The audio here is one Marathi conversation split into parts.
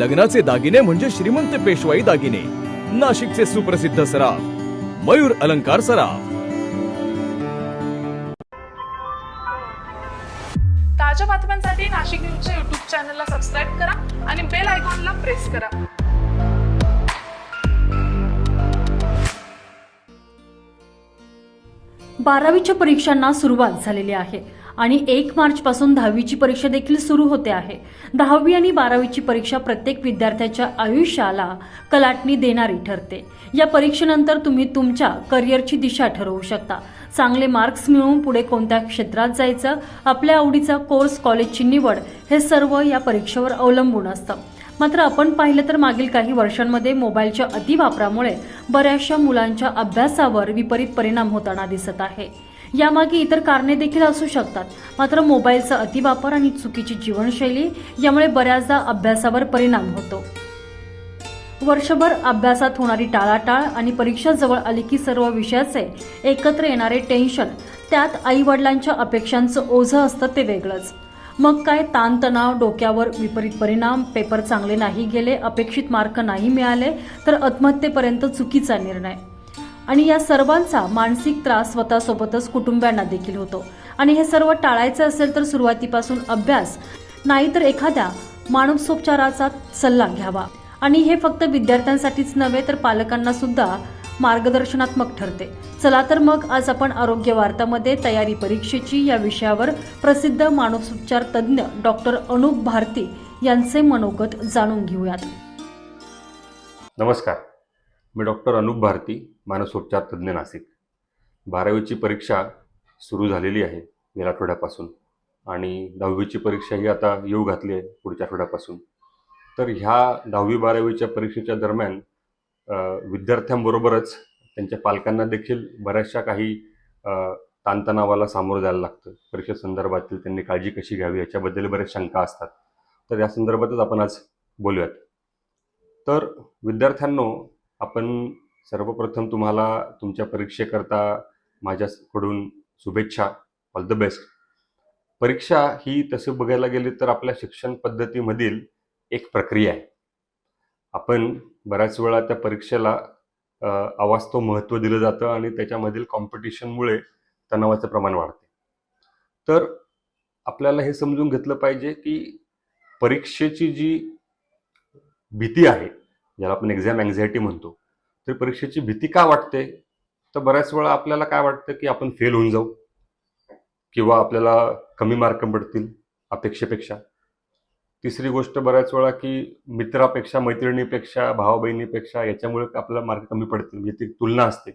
लग्नाचे दागिने म्हणजे श्रीमंत पेशवाई दागिने. नाशिकचे सुप्रसिद्ध सराफ मयूर अलंकार सराफ. ताज्या बातम्यांसाठी नाशिक न्यूजच्या युट्यूब चॅनलला सबस्क्राईब करा आणि बेल आयकॉनला प्रेस करा. बारावीच्या परीक्षांना सुरुवात झालेली आहे. आणि एक मार्चपासून दहावीची परीक्षा देखील सुरू होते आहे. दहावी आणि बारावीची परीक्षा प्रत्येक विद्यार्थ्याच्या आयुष्याला कलाटणी देणारी ठरते. या परीक्षेनंतर तुम्ही तुमच्या करिअरची दिशा ठरवू शकता. चांगले मार्क्स मिळवून पुढे कोणत्या क्षेत्रात जायचं आपल्या आवडीचा कोर्स कॉलेजची निवड हे सर्व या परीक्षेवर अवलंबून असतं. मात्र आपण पाहिलं तर मागील काही वर्षांमध्ये मोबाईलच्या अतिवापरामुळे बऱ्याचशा मुलांच्या अभ्यासावर विपरीत परिणाम होताना दिसत आहे. यामागे इतर कारणे देखील असू शकतात. मात्र मोबाईलचा अतिवापर आणि चुकीची जीवनशैली यामुळे बऱ्याचदा अभ्यासावर परिणाम होतो. वर्षभर अभ्यासात होणारी टाळाटाळ आणि परीक्षा जवळ आली की सर्व विषयाचे एकत्र येणारे टेन्शन त्यात आई वडिलांच्या अपेक्षांचं ओझं असतं ते वेगळंच. मग काय ताणतणाव डोक्यावर विपरीत परिणाम पेपर चांगले नाही गेले अपेक्षित मार्क नाही मिळाले तर आत्महत्येपर्यंत चुकीचा निर्णय. आणि या सर्वांचा मानसिक त्रास स्वतःसोबतच कुटुंबियांना देखील होतो. आणि हे सर्व टाळायचं असेल तर सुरुवातीपासून अभ्यास नाहीतर एखाद्या मानसोपचाराचा सल्ला घ्यावा. आणि हे फक्त विद्यार्थ्यांसाठीच नव्हे तर पालकांना सुद्धा मार्गदर्शनात्मक ठरते. चला तर मग आज आपण आरोग्य वार्तामध्ये तयारी परीक्षेची या विषयावर प्रसिद्ध मानसोपचार तज्ज्ञ डॉक्टर अनुप भारती यांचे मनोगत जाणून घेऊयात. नमस्कार. मी डॉक्टर अनुप भारती मानसोपचार तज्ज्ञ नाशिक. बारावीची परीक्षा सुरू झालेली आहे गेल्या आठवड्यापासून आणि दहावीची परीक्षा ही आता येऊ घातली आहे पुढच्या आठवड्यापासून. तर ह्या दहावी बारावीच्या परीक्षेच्या दरम्यान विद्यार्थ्यांबरोबरच त्यांच्या पालकांना देखील बऱ्याचशा काही ताणतणावाला सामोरं जायला लागतं. परीक्षेसंदर्भातील त्यांनी काळजी कशी घ्यावी याच्याबद्दल बऱ्याच शंका असतात. तर या संदर्भातच आपण आज बोलूयात. तर विद्यार्थ्यांनो आपण सर्वप्रथम तुम्हाला तुमच्या परीक्षेकरता माझ्याकडून शुभेच्छा. ऑल द बेस्ट परीक्षा ही तसं बघायला गेली तर आपल्या शिक्षण पद्धतीमधील एक प्रक्रिया आहे. आपण बऱ्याच वेळा त्या परीक्षेला अवास्तव महत्त्व दिलं जातं आणि त्याच्यामधील कॉम्पिटिशनमुळे तणावाचं प्रमाण वाढते. तर आपल्याला हे समजून घेतलं पाहिजे की परीक्षेची जी भीती आहे ज्याला आपण एक्झाम अँझायटी म्हणतो तर परीक्षेची भीती का वाटते? तर बऱ्याच वेळा आपल्याला काय वाटतं की आपण फेल होऊन जाऊ किंवा आपल्याला कमी मार्क पडतील अपेक्षेपेक्षा. तिसरी गोष्ट बऱ्याच वेळा की मित्रापेक्षा मैत्रिणीपेक्षा भावा बहिणीपेक्षा याच्यामुळे आपल्याला मार्क कमी पडतील म्हणजे ती तुलना असते.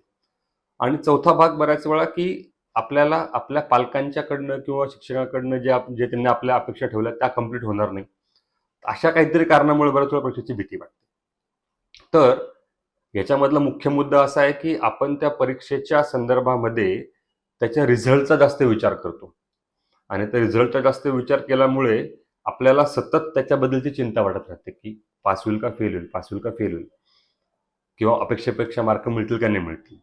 आणि चौथा भाग बऱ्याच वेळा की आपल्याला आपल्या पालकांच्याकडनं किंवा शिक्षकाकडनं जे आप जे त्यांनी आपल्या अपेक्षा ठेवल्या त्या कंप्लीट होणार नाही. अशा काहीतरी कारणामुळे बऱ्याच वेळा परीक्षेची भीती वाटते. तर याच्यामधला मुख्य मुद्दा असा आहे की आपण त्या परीक्षेच्या संदर्भामध्ये त्याच्या रिझल्टचा जास्त विचार करतो. आणि त्या रिझल्टचा जास्त विचार केल्यामुळे आपल्याला सतत त्याच्याबद्दलची चिंता वाटत राहते की पास होईल का फेल होईल पास होईल का फेल होईल? किंवा अपेक्षेपेक्षा मार्क मिळतील का नाही मिळतील?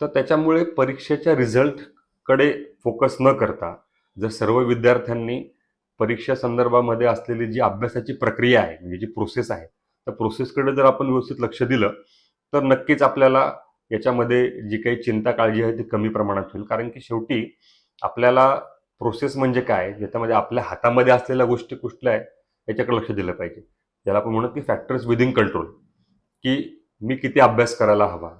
तर त्याच्यामुळे परीक्षेच्या रिझल्टकडे फोकस न करता जर सर्व विद्यार्थ्यांनी परीक्षा संदर्भामध्ये असलेली जी अभ्यासाची प्रक्रिया आहे म्हणजे जी प्रोसेस आहे त्या प्रोसेसकडे जर आपण व्यवस्थित लक्ष दिलं तर नक्कीच आपल्याला याच्यामध्ये जी काही चिंता काळजी आहे ती कमी प्रमाणात होईल. कारण की शेवटी आपल्याला प्रोसेस म्हणजे काय? ज्याच्यामध्ये आपल्या हातामध्ये असलेल्या गोष्टी कुठल्या आहे याच्याकडे लक्ष दिलं पाहिजे. ज्याला आपण म्हणत की फॅक्टर्स विदिन कंट्रोल की मी किती अभ्यास करायला हवा?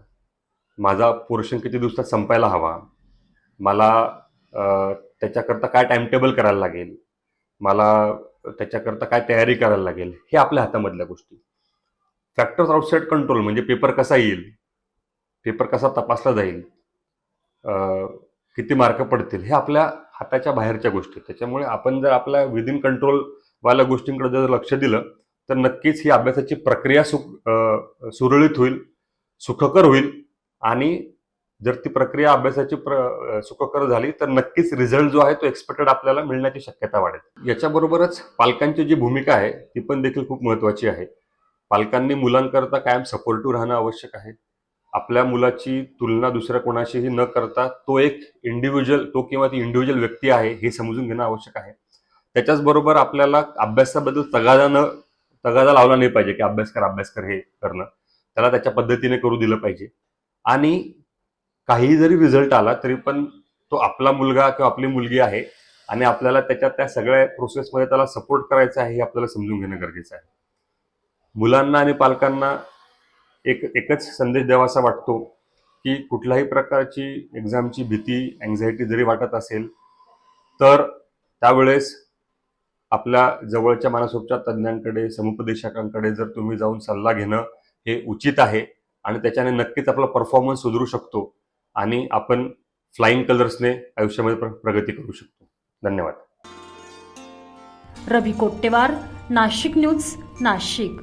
माझा पोर्शन किती दिवसात संपायला हवा? मला त्याच्याकरता काय टाइमटेबल करायला लागेल? मला त्याच्याकरता काय तयारी करायला लागेल? हे आपल्या हातामधल्या गोष्टी. फॅक्टर्स आउटसाईड कंट्रोल म्हणजे पेपर कसा येईल? पेपर कसा तपासला जाईल? किती मार्क पडतील? हे आपल्या हाताच्या बाहेरच्या गोष्टी. आहेत. त्याच्यामुळे आपण जर आपल्या विदिन कंट्रोलवाल्या गोष्टींकडे जर लक्ष दिलं तर नक्कीच ही अभ्यासाची प्रक्रिया सुख सुरळीत होईल सुखकर होईल आणि जर ती प्रक्रिया अभ्यासाची प्र सुखकर झाली तर नक्कीच रिझल्ट जो आहे तो एक्सपेक्टेड आपल्याला मिळण्याची शक्यता वाढेल. याच्याबरोबरच पालकांची जी भूमिका आहे ती पण देखील खूप महत्त्वाची आहे. पालकांनी मुलांकरता कायम सपोर्टिव्ह राहणं आवश्यक आहे. आपल्या मुलाची तुलना दुसऱ्या कोणाशीही न करता तो एक इंडिव्हिज्युअल तो किंवा ती इंडिव्हिज्युअल व्यक्ती आहे हे समजून घेणं आवश्यक आहे. त्याच्याचबरोबर आपल्याला अभ्यासाबद्दल तगादा न तगादा लावला नाही पाहिजे की अभ्यास कर अभ्यास कर हे करणं. त्याला त्याच्या पद्धतीने करू दिलं पाहिजे. आणि काही जरी रिझल्ट आला तरी पण तो आपला मुलगा किंवा आपली मुलगी आहे आणि आपल्याला त्याच्या त्या सगळ्या प्रोसेसमध्ये त्याला सपोर्ट करायचा आहे हे आपल्याला समजून घेणं गरजेचं आहे. मुलांना आणि पालकांना एक एकच संदेश द्यावासा वाटतो की कुठल्याही प्रकारची एक्झामची भीती अँझायटी जरी वाटत असेल तर त्यावेळेस आपल्या जवळच्या मानसोपचार तज्ज्ञांकडे समुपदेशकांकडे जर तुम्ही जाऊन सल्ला घेणं हे उचित आहे आणि त्याच्याने नक्कीच आपला परफॉर्मन्स सुधरू शकतो आणि आपण फ्लाईंग कलर्सने आयुष्यामध्ये प्रगती करू शकतो. धन्यवाद. रवी कोट्टेवार नाशिक न्यूज नाशिक.